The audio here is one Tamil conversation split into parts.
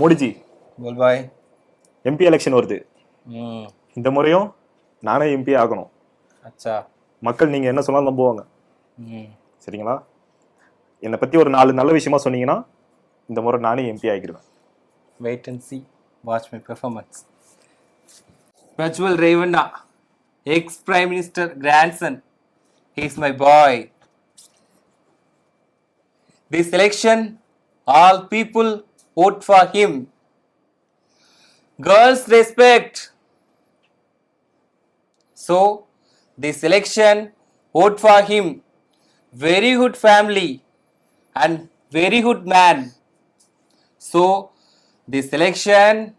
மோடிஜி போல் பாய் எம்பி எலெக்ஷன் வருது. இந்த முறையும் நானே எம்பி ஆகணும். அச்சா. மக்கள் நீங்கள் என்ன சொன்னாலும் நம்புவாங்க. சரிங்களா? என்னை பற்றி ஒரு நாலு நல்ல விஷயமா சொன்னீங்கன்னா இந்த முறை நானே MP ஆகிடுவேன். Wait and see watch my performance Prajwal Revanna ex prime minister grandson is my boy this election all people vote for him girls respect so this election vote for him very good family and very good man so, this election,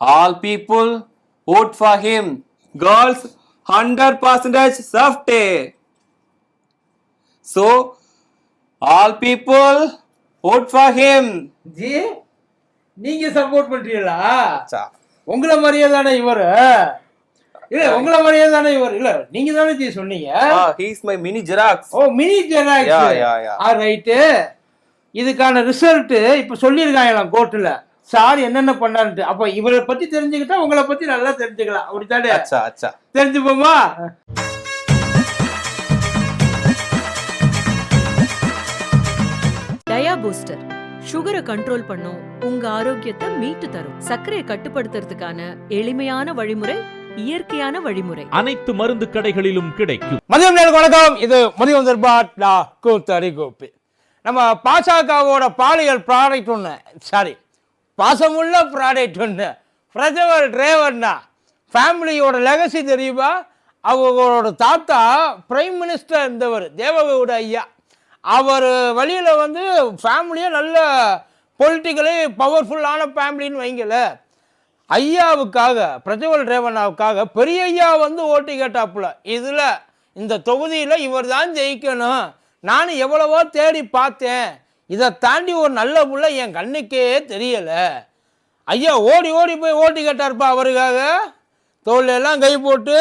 all people vote for him. Girls, 100% safety. So, all people vote for him. Ji நீங்க சப்போர்ட் பண்றீங்களா? உங்களை மாதிரியே தானே இவரு? இல்ல உங்களை மாதிரியே தானே இவர்? இல்ல நீங்க தானே ஜி சொன்னீங்க? He's my mini Xerox. Oh mini Xerox. Ah right இதுக்கான ரிசல்ட் இப்ப சொல்லியிருக்காங்களாம் கோர்ட்டுல சார் என்னென்ன பண்ணாருன்ட்டு. அப்ப இவரை பத்தி தெரிஞ்சுக்கிட்டா உங்களை பத்தி நல்லா தெரிஞ்சுக்கலாம். அப்படித்தானே. தெரிஞ்சுப்போமா? டயா பூஸ்டர். சுகரை கண்ட்ரோல் பண்ணும் உங்க ஆரோக்கியத்தை மீட்டு தரும். சர்க்கரையை கட்டுப்படுத்துறதுக்கான எளிமையான வழிமுறை இயற்கையான வழிமுறை. அனைத்து மருந்து கடைகளிலும் கிடைக்கும். மதியம் நேரம் வணக்கம். இது மதியம் தர்பாட் டா கூத்தரி கோப்பி. நம்ம பாஜகவோட பாலியல் ப்ராடக்ட் ஒன்று சாரி பாசமுள்ள ப்ராடக்ட் ஒன்று பிரஜவல் டிரைவர்னா ஃபேமிலியோட லெகசி தெரியுமா? அவங்களோட தாத்தா பிரைம் மினிஸ்டர் இருந்தவர் தேவகவுட ஐயா. அவர் வழியில் வந்து ஃபேமிலியே நல்ல பொலிட்டிக்கலி பவர்ஃபுல்லான ஃபேமிலின்னு வைங்கல ஐயாவுக்காக பிரஜவல் ரேவண்ணாவுக்காக பெரிய ஐயா வந்து ஓட்டு கேட்டாப்புல இதில் இந்த தொகுதியில் இவர் தான் ஜெயிக்கணும் நான் எவ்வளவோ தேடி பார்த்தேன் இதை தாண்டி ஒரு நல்ல புள்ள என் கண்ணுக்கே தெரியலை. ஐயா ஓடி ஓடி போய் ஓட்டு கேட்டார்ப்பா அவருக்காக தோல்ல எல்லாம் கை போட்டு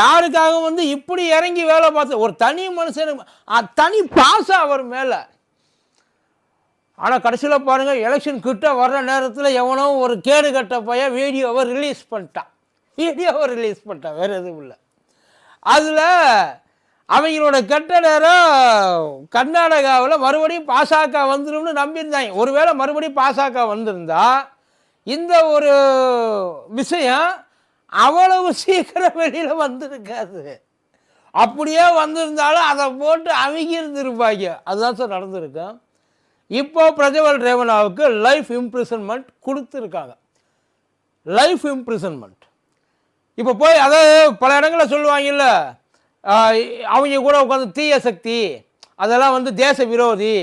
யாருக்காக வந்து இப்படி இறங்கி வேலை பார்த்து ஒரு தனி மனுஷன் தனி பாசம் அவர் மேலே. ஆனால் கடைசியில் பாருங்கள் எலெக்ஷன் கிட்ட வர்ற நேரத்தில் எவனோ ஒரு கேடு கட்ட பைய வீடியோவை ரிலீஸ் பண்ணிட்டான். வீடியோவை ரிலீஸ் பண்ணிட்டான் வேறு எதுவும் இல்லை. அதில் அவங்களோட கெட்ட நேரம் கர்நாடகாவில் மறுபடியும் பாசாக்கா வந்துடும்னு நம்பியிருந்தாங்க. ஒருவேளை மறுபடியும் பாசாக்கா வந்திருந்தா இந்த ஒரு விஷயம் அவ்வளவு சீக்கிரம் வெளியில் வந்திருக்காது. அப்படியே வந்திருந்தாலும் அதை போட்டு அவங்க இருந்திருப்பாங்க. அதுதான் சார் நடந்திருக்கும் இப்போ பிரஜவல் ரேவனாவுக்கு லைஃப் இம்ப்ரிசன்மெண்ட் கொடுத்துருக்காங்க. லைஃப் இம்ப்ரிசன்மெண்ட் இப்போ போய் அதாவது பல இடங்களில் சொல்லுவாங்கல்ல அவங்க கூட உட்காந்து தீய சக்தி அதெல்லாம் வந்து தேச விரோதி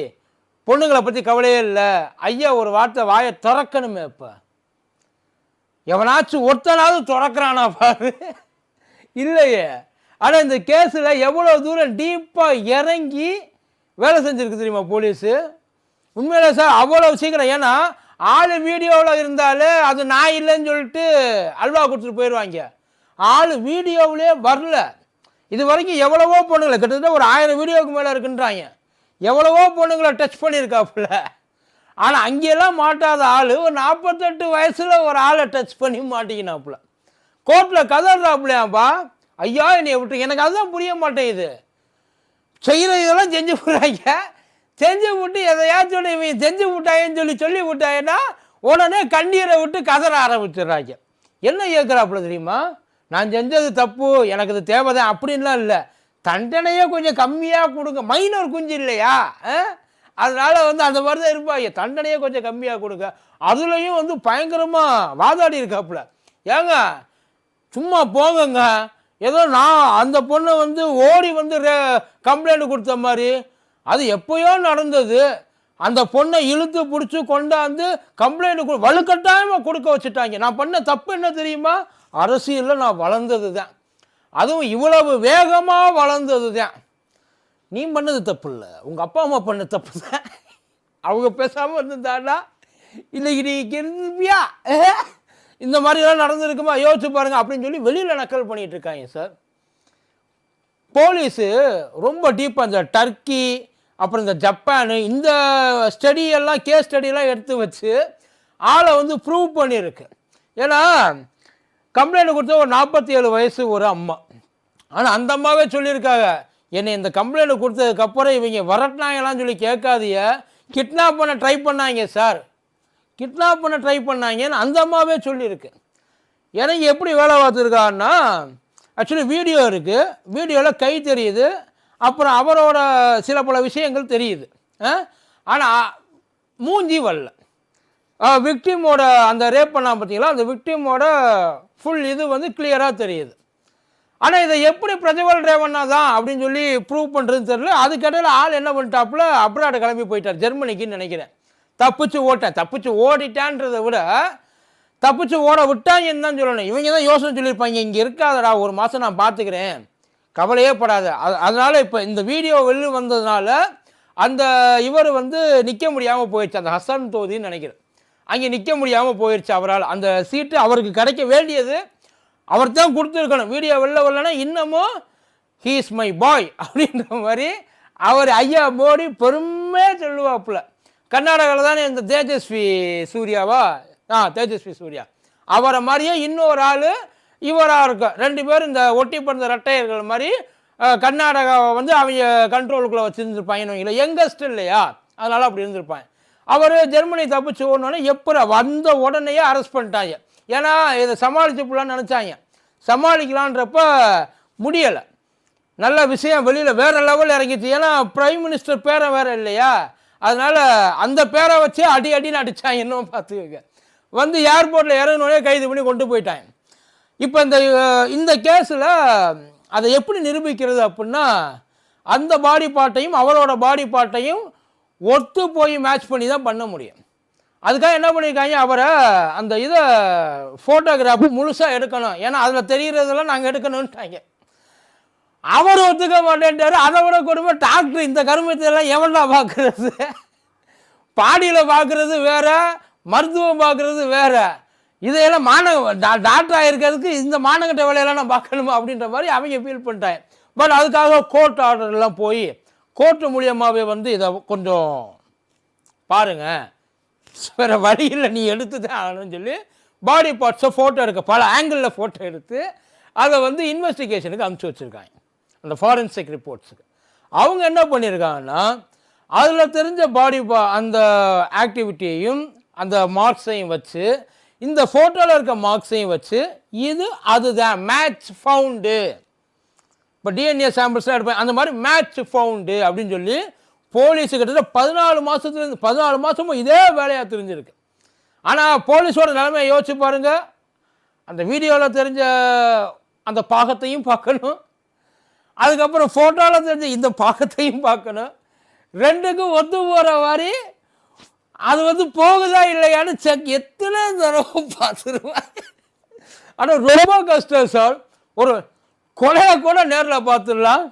பொண்ணுங்களை பற்றி கவலையே இல்லை ஐயா ஒரு வார்த்தை வாயை திறக்கணுமே இப்போ. எவனாச்சும் ஒருத்தனாவது திறக்கிறானா பாரு. இல்லையே. ஆனால் இந்த கேஸில் எவ்வளோ தூரம் டீப்பாக இறங்கி வேலை செஞ்சுருக்கு தெரியுமா போலீஸு? உண்மையில் சார் அவ்வளோ சீக்கிரம். ஏன்னா ஆள் வீடியோவில் இருந்தாலே அது நான் இல்லைன்னு சொல்லிட்டு அல்வா கொடுத்துட்டு போயிடுவாங்க ஆள் வீடியோவிலே வரல. இது வரைக்கும் எவ்வளவோ பொண்ணுங்களை கிட்டத்தட்ட ஒரு ஆயிரம் வீடியோவுக்கு மேலே இருக்குன்றாங்க. எவ்வளவோ பொண்ணுங்களை டச் பண்ணியிருக்காப்புல. ஆனால் அங்கெல்லாம் மாட்டாத ஆள் ஒரு நாற்பத்தெட்டு வயசில் ஒரு ஆளை டச் பண்ணி மாட்டிக்கினாப்புல. கோர்ட்டில் கதறாப்புலையாப்பா ஐயா என்னை விட்டு எனக்கு அதுதான் புரிய மாட்டேங்குது. செய்கிற இதெல்லாம் செஞ்சு விட்றாங்க. செஞ்சு விட்டு எதையாச்சும் சொல்லி இவன் செஞ்சு விட்டாயன்னு சொல்லி சொல்லி விட்டாயேன்னா உடனே கண்ணீரை விட்டு கதற ஆரம்பிச்சிடுறாங்க. என்ன கேட்குறாப்புல தெரியுமா? நான் செஞ்சது தப்பு எனக்கு இது தேவைதான் அப்படின்லாம் இல்லை. தண்டனையே கொஞ்சம் கம்மியாக கொடுங்க. மைனர் குஞ்சு இல்லையா? ஆ? அதனால் வந்து அந்த மாதிரி தான் இருப்பாங்க. தண்டனையே கொஞ்சம் கம்மியாக கொடுங்க. அதுலேயும் வந்து பயங்கரமாக வாதாடி இருக்காப்புல. ஏங்க சும்மா போங்கங்க. ஏதோ நான் அந்த பொண்ணை வந்து ஓடி வந்து ரே கம்ப்ளைண்ட் கொடுத்த மாதிரி. அது எப்பயோ நடந்தது. அந்த பொண்ணை இழுத்து பிடிச்சி கொண்டாந்து கம்ப்ளைண்ட் கொடு வலுக்கட்டாயமாக கொடுக்க வச்சுட்டாங்க. நான் பண்ண தப்பு என்ன தெரியுமா? அரசியலில் நான் வளர்ந்தது தான் அதுவும் இவ்வளவு வேகமாக வளர்ந்தது தான் நீ பண்ணது தப்பு இல்லை உங்கள் அப்பா அம்மா பண்ண தப்பு தான் அவங்க பேசாமல் இருந்திருந்தாடா இன்னைக்கு நீ இருப்பியா இந்த மாதிரிலாம் நடந்திருக்குமா? யோசிச்சு பாருங்க அப்படின்னு சொல்லி வெளியில் நக்கல் பண்ணிட்டு இருக்காங்க சார். போலீஸு ரொம்ப டீப்பாக இந்த டர்க்கி அப்புறம் இந்த ஜப்பானு இந்த ஸ்டடியெல்லாம் கேஸ் ஸ்டடியெல்லாம் எடுத்து வச்சு ஆளை வந்து ப்ரூவ் பண்ணியிருக்கு. ஏன்னா கம்ப்ளைண்ட் கொடுத்த ஒரு நாற்பத்தி ஏழு வயசு ஒரு அம்மா. ஆனால் அந்த அம்மாவே சொல்லியிருக்காங்க என்னை இந்த கம்ப்ளைண்ட் கொடுத்ததுக்கப்புறம் இவங்க வரட்டினாங்களான்னு சொல்லி கேட்காதிய கிட்னாப் பண்ண ட்ரை பண்ணாங்க சார் கிட்னாப் பண்ண ட்ரை பண்ணாங்கன்னு அந்த அம்மாவே சொல்லியிருக்கு. எனக்கு எப்படி வேலை பார்த்துருக்காங்கன்னா ஆக்சுவலி வீடியோ இருக்குது வீடியோவில் கை தெரியுது. அப்புறம் அவரோட சில பல விஷயங்கள் தெரியுது. ஆனால் மூஞ்சி வரல. விக்டிமோட அந்த ரேப் பண்ணால் பார்த்தீங்களா? அந்த விக்டிமோட ஃபுல் இது வந்து கிளியராக தெரியுது. ஆனால் இதை எப்படி பிரஜவல் ரேவண்ணா தான் அப்படின்னு சொல்லி ப்ரூவ் பண்ணுறதுன்னு தெரியல. அதுக்கடையில் ஆள் என்ன பண்ணிட்டாப்புல அப்ராடு கிளம்பி போயிட்டார். ஜெர்மனிக்குன்னு நினைக்கிறேன். தப்பிச்சு ஓட்டேன். தப்பிச்சு ஓடிட்டான்றதை விட தப்பிச்சு ஓட விட்டாங்கன்னு தான் சொல்லணும். இவங்க தான் யோசனை சொல்லியிருப்பாங்க. இங்கே இருக்காதடா ஒரு மாதம் நான் பார்த்துக்கிறேன் கவலையே படாத. அதனால் இப்போ இந்த வீடியோ வெளியில் வந்ததுனால அந்த இவர் வந்து நிற்க முடியாமல் போயிடுச்சு. அந்த ஹசன் தோதின்னு நினைக்கிறேன். அங்கே நிற்க முடியாமல் போயிடுச்சு அவரால். அந்த சீட்டு அவருக்கு கிடைக்க வேண்டியது அவர் தான் கொடுத்துருக்கணும். வீடியோ வெளில வரலன்னா இன்னமும் ஹீ இஸ் மை பாய் அப்படின்ற மாதிரி அவர் ஐயா மோடி பெருமையாக சொல்லுவாப்புல. கர்நாடகாவில் தானே இந்த தேஜஸ்வி சூர்யாவா? ஆ தேஜஸ்வி சூர்யா. அவரை மாதிரியே இன்னொரு ஆள் இவராக இருக்கும் ரெண்டு பேரும் இந்த ஒட்டி பிறந்த ரெட்டையர்கள் மாதிரி கர்நாடகாவை வந்து அவங்க கண்ட்ரோலுக்குள்ளே வச்சுருந்துருப்பாங்க. வைங்களேன் யங்கஸ்ட் இல்லையா? அதனால் அப்படி இருந்திருப்பாங்க. அவர் ஜெர்மனி தப்பிச்சு ஓடனோடனே எப்போ வந்த உடனேயே அரெஸ்ட் பண்ணிட்டாங்க. ஏன்னா இதை சமாளிச்சு நினச்சாங்க. சமாளிக்கலான்றப்ப முடியலை. நல்ல விஷயம் வெளியில் வேற லெவல் இறங்கிச்சு. ஏன்னா ப்ரைம் மினிஸ்டர் பேரை வேறு இல்லையா? அதனால் அந்த பேரை வச்சே அடி அடின்னு அடிச்சாங்க இன்னும் பார்த்துக்கோங்க. வந்து ஏர்போர்ட்டில் இறங்கினோடனே கைது பண்ணி கொண்டு போயிட்டாங்க. இப்போ இந்த இந்த கேஸில் அதை எப்படி நிரூபிக்கிறது அப்படின்னா அந்த பாடி பார்ட்டையும் அவரோட பாடி பார்ட்டையும் ஒத்து போய் மேட்ச் பண்ணி தான் பண்ண முடியும். அதுக்காக என்ன பண்ணியிருக்காங்க அவரை அந்த இதை ஃபோட்டோகிராஃபு முழுசாக எடுக்கணும். ஏன்னா அதில் தெரிகிறதெல்லாம் நாங்கள் எடுக்கணுன்ட்டாங்க அவர் ஒத்துக்க மாட்டேன்ட்டாரு. அதை விட கொடுமை டாக்டர் இந்த கருமத்தையெல்லாம் எவன்டா பார்க்கறது? பாடியில் பார்க்குறது வேற மருத்துவம் பார்க்குறது வேற. இதையெல்லாம் மாணவ டா- டாக்டர் ஆகிருக்கிறதுக்கு இந்த மானகட்ட வேலையெல்லாம் நான் பார்க்கணுமா அப்படின்ற மாதிரி அவங்க ஃபீல் பண்ணிட்டாங்க. பட் அதுக்காக கோர்ட் ஆர்டர்லாம் போய் கோர்ட்டு மூலியமாகவே வந்து இதை கொஞ்சம் பாருங்க. வேறு வழியில் நீ எடுத்து தான் ஆகணும்னு சொல்லி பாடி பார்ட்ஸை ஃபோட்டோ எடுக்க பல ஆங்கிளில் ஃபோட்டோ எடுத்து அதை வந்து இன்வெஸ்டிகேஷனுக்கு அனுப்பிச்சி வச்சுருக்காங்க. அந்த ஃபாரன்சிக் ரிப்போர்ட்ஸுக்கு அவங்க என்ன பண்ணியிருக்காங்கன்னா அதில் தெரிஞ்ச பாடி பா அந்த ஆக்டிவிட்டியையும் அந்த மார்க்ஸையும் வச்சு இந்த ஃபோட்டோவில் இருக்க மார்க்ஸையும் வச்சு இது அதுதான் மேட்ச் ஃபவுண்டு இப்போ டிஎன்ஏ சாம்பிள்ஸ்லாம் எடுப்பேன். அந்த மாதிரி மேட்ச் ஃபவுண்டு அப்படின்னு சொல்லி போலீஸ் கிட்டத்தட்ட பதினாலு மாதத்துலேருந்து பதினாலு மாதமும் இதே வேலையாக தெரிஞ்சிருக்கு. ஆனால் போலீஸோட நிலைமையை யோசிச்சு பாருங்கள் அந்த வீடியோவில் தெரிஞ்ச அந்த பாகத்தையும் பார்க்கணும். அதுக்கப்புறம் ஃபோட்டோவில் தெரிஞ்ச இந்த பாகத்தையும் பார்க்கணும். ரெண்டுக்கும் ஒத்து போகிற மாதிரி அது வந்து போகுதா இல்லையான்னு செக் எத்தனை தடவை பார்த்துருவேன். ஆனால் ரொம்ப கஷ்டம் சார். ஒரு கொலையை கூட நேரில் பார்த்துடலாம்.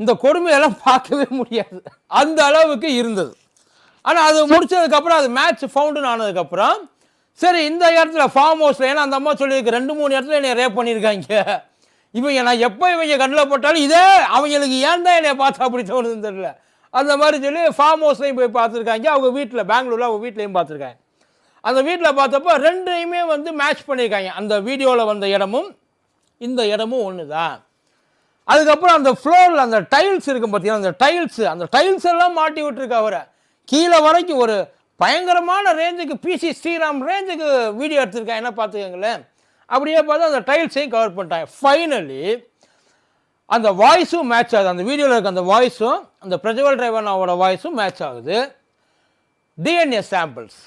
இந்த கொடுமையெல்லாம் பார்க்கவே முடியாது. அந்த அளவுக்கு இருந்தது. ஆனால் அது முடிச்சதுக்கப்புறம் அது மேட்ச் ஃபவுண்டுன்னு ஆனதுக்கப்புறம் சரி இந்த இடத்துல ஃபார்ம் ஹவுஸில் ஏன்னா அந்த அம்மா சொல்லியிருக்கு ரெண்டு மூணு இடத்துல என்னை ரேப் பண்ணியிருக்காங்க. இவங்க நான் எப்போ இவங்க கண்ணில் போட்டாலும் இதே அவங்களுக்கு ஏன் தான் என்னை பார்த்து அப்படி தோணுதுன்னு தெரியல. அந்த மாதிரி சொல்லி ஃபார்ம் ஹவுஸ்லையும் போய் பார்த்துருக்காங்க. அவங்க வீட்டில் பெங்களூரில் அவங்க வீட்லேயும் பார்த்துருக்காங்க. அந்த வீட்டில் பார்த்தப்போ ரெண்டையுமே வந்து மேட்ச் பண்ணியிருக்காங்க. அந்த வீடியோவில் வந்த இடமும் இந்த இடமும் ஒன்று தான் அதுக்கப்புறம் அந்த ஃப்ளோரில் அந்த டைல்ஸ் இருக்கும் பார்த்தீங்கன்னா அந்த டைல்ஸு அந்த டைல்ஸ் எல்லாம் மாட்டி விட்டுருக்கு அவரை. கீழே வரைக்கும் ஒரு பயங்கரமான ரேஞ்சுக்கு பிசி ஸ்ரீராம் ரேஞ்சுக்கு வீடியோ எடுத்திருக்கேன். என்ன பார்த்துக்கங்களேன். அப்படியே பார்த்தா அந்த டைல்ஸையும் கவர் பண்ணிட்டாங்க. ஃபைனலி அந்த வாய்ஸும் மேட்ச் ஆகுது. அந்த வீடியோவில் இருக்க அந்த வாய்ஸும் அந்த பிரஜவல் டிரைவனாவோட வாய்ஸும் மேட்ச் ஆகுது. டிஎன்ஏ சாம்பிள்ஸ்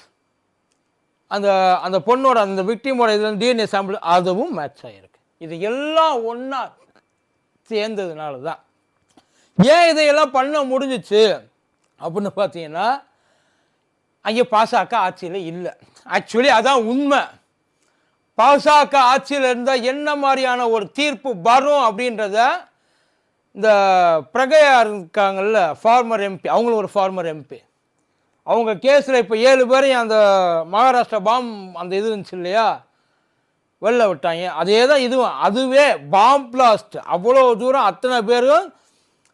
அந்த அந்த பொண்ணோட அந்த விக்டிமோட இது டிஎன்ஏ சாம்பிள் அதுவும் மேட்ச் ஆகிருக்கு இது எல்லாம் ஒன்றா சேர்ந்ததுனால தான் ஏன் இதையெல்லாம் பண்ண முடிஞ்சிச்சு? அப்படின்னு பார்த்தீங்கன்னா அங்கே பாசக ஆட்சியில் இல்லை. ஆக்சுவலி அதான் உண்மை. பாசக ஆட்சியில் இருந்தால் என்ன மாதிரியான ஒரு தீர்ப்பு வரும் அப்படின்றத இந்த பிரகையா இருக்காங்கல்ல ஃபார்மர் எம்பி அவங்களும் ஒரு ஃபார்மர் எம்பி அவங்க கேஸில் இப்போ ஏழு பேரையும் அந்த மகாராஷ்டிரா பாம் அந்த இது இருந்துச்சு இல்லையா? வெளில விட்டாங்க. அதே தான் இதுவும். அதுவே பாம் பிளாஸ்ட் அவ்வளோ தூரம் அத்தனை பேரும்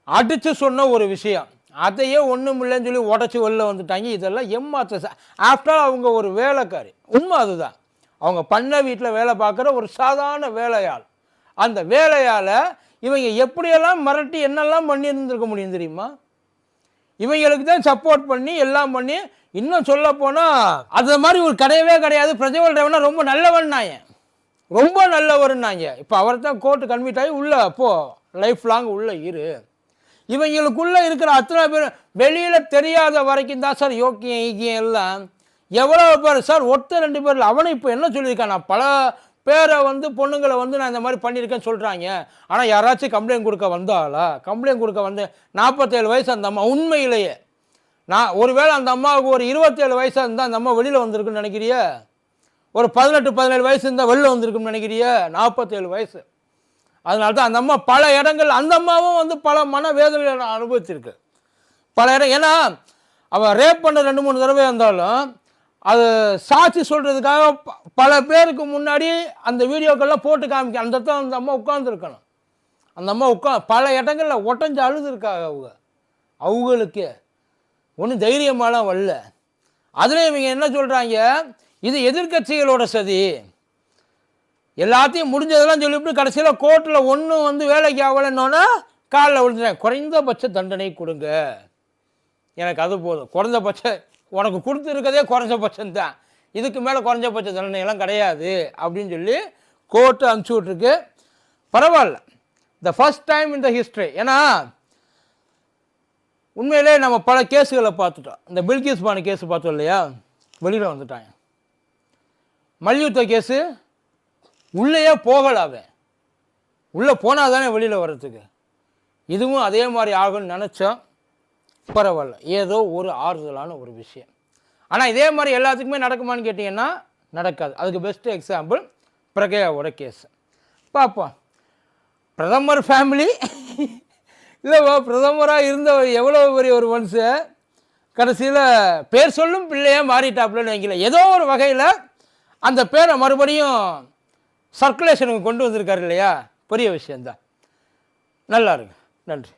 அடித்து சொன்ன ஒரு விஷயம். அதையே ஒன்றும் இல்லைன்னு சொல்லி உடச்சி வெளில வந்துட்டாங்க. இதெல்லாம் எம்மாத்த ஆஃப்டர் அவங்க ஒரு வேலைக்காரி. உண்மை அதுதான். அவங்க பண்ண வீட்டில் வேலை பார்க்குற ஒரு சாதாரண வேலையாள். அந்த வேலையால் இவங்க எப்படியெல்லாம் மிரட்டி என்னெல்லாம் பண்ணி இருந்திருக்க முடியும் தெரியுமா? இவங்களுக்கு தான் சப்போர்ட் பண்ணி எல்லாம் பண்ணி இன்னும் சொல்ல போனால் அது மாதிரி ஒரு கிடையவே கிடையாது. பிரஜவல் ரேவனா ரொம்ப நல்லவன் நல்லவன்னாங்க ரொம்ப நல்லவருன்னாங்க. இப்போ அவர் தான் கோர்ட்டு கன்வீட் ஆகி உள்ளே போ லைஃப் லாங் உள்ளே இரு. இவங்களுக்குள்ளே இருக்கிற அத்தனை பேர் வெளியில் தெரியாத வரைக்கும் தான் சார் யோக்கியம் ஈக்கியம் எல்லாம். எவ்வளோ பேர் சார் ஒருத்தர் ரெண்டு பேர் அவனை இப்போ என்ன சொல்லியிருக்கான்? நான் பல பேரை வந்து பொண்ணுங்களை வந்து நான் இந்த மாதிரி பண்ணியிருக்கேன்னு சொல்கிறாங்க ஆனால் யாராச்சும் கம்ப்ளைண்ட் கொடுக்க வந்தாளா? கம்ப்ளைண்ட் கொடுக்க வந்து நாற்பத்தேழு வயசு அந்த அம்மா உண்மையிலேயே. நான் ஒருவேளை அந்த அம்மாவுக்கு ஒரு இருபத்தேழு வயசாக இருந்தால் அந்த அம்மா வெளியில் வந்திருக்குன்னு நினைக்கிறியா? ஒரு பதினெட்டு பதினேழு வயசு இருந்தால் வெளில வந்திருக்குன்னு நினைக்கிறியா? நாற்பத்தேழு வயசு. அதனால தான் அந்த அம்மா பல இடங்கள் அந்த அம்மாவும் வந்து பல மன வேதனைகளை அனுபவிச்சிருக்கு. பல இடம் ஏன்னா அவன் ரேப் பண்ண ரெண்டு மூணு தடவை இருந்தாலும் அது சாட்சி சொல்கிறதுக்காக ப- பல பேருக்கு முன்னாடி அந்த வீடியோக்கெல்லாம் போட்டு காமிக்க அந்த இடத்துல அந்த அம்மா உட்காந்துருக்கணும் அந்த அம்மா உட்கா பல இடங்களில் ஒட்டஞ்சு அழுதுருக்காங்க அவங்க. அவங்களுக்கே. ஒன்றும் தைரியமாலாம் வரல. அதில் இவங்க என்ன சொல்கிறாங்க இது எதிர்க்கட்சிகளோட சதி. எல்லாத்தையும் முடிஞ்சதெல்லாம் சொல்லிவிட்டு கடைசியில் கோர்ட்டில் ஒன்றும் வந்து வேலைக்கு ஆகலைன்னொன்னா காலில் விழுந்துட்டேன். குறைந்தபட்ச தண்டனை கொடுங்க. எனக்கு அது போதும். குறைந்தபட்ச உனக்கு கொடுத்துருக்கதே குறைஞ்சபட்சம் தான் இதுக்கு மேலே குறைஞ்சபட்ச தண்டனை எல்லாம் கிடையாது அப்படின்னு சொல்லி கோர்ட்டு அனுப்பிச்சி விட்ருக்கு பரவாயில்ல. த ஃபஸ்ட் டைம் இந்த ஹிஸ்ட்ரி ஏன்னா உண்மையிலே நம்ம பல கேஸுகளை பார்த்துட்டோம். இந்த பில்கிஸ் பானு கேஸ் பார்த்தோம் இல்லையா? வெளியில் வந்துட்டாங்க. மல்யுத்த கேஸு உள்ளேயே போகல அவன். உள்ளே போனால் தானே வெளியில் வர்றதுக்கு. இதுவும் அதே மாதிரி ஆகும்னு நினச்சோம். பரவாயில்ல. ஏதோ ஒரு ஆறுதலான ஒரு விஷயம். ஆனால் இதே மாதிரி எல்லாத்துக்குமே நடக்குமான்னு கேட்டிங்கன்னா நடக்காது. அதுக்கு பெஸ்ட் எக்ஸாம்பிள் பிரகையாவோட கேஸ் பார்ப்போம் பிரதமர் ஃபேமிலி இல்லைப்பா பிரதமராக இருந்த எவ்வளோ பெரிய ஒரு மனுஷன். கடைசியில் பேர் சொல்லும் பிள்ளையே மாறிட்டாப்புலன்னு வைக்கல ஏதோ ஒரு வகையில் அந்த பேரை மறுபடியும் சர்க்குலேஷனுக்கு கொண்டு வந்திருக்காரு இல்லையா? பெரிய விஷயந்தான் நல்லா இருங்க. நன்றி.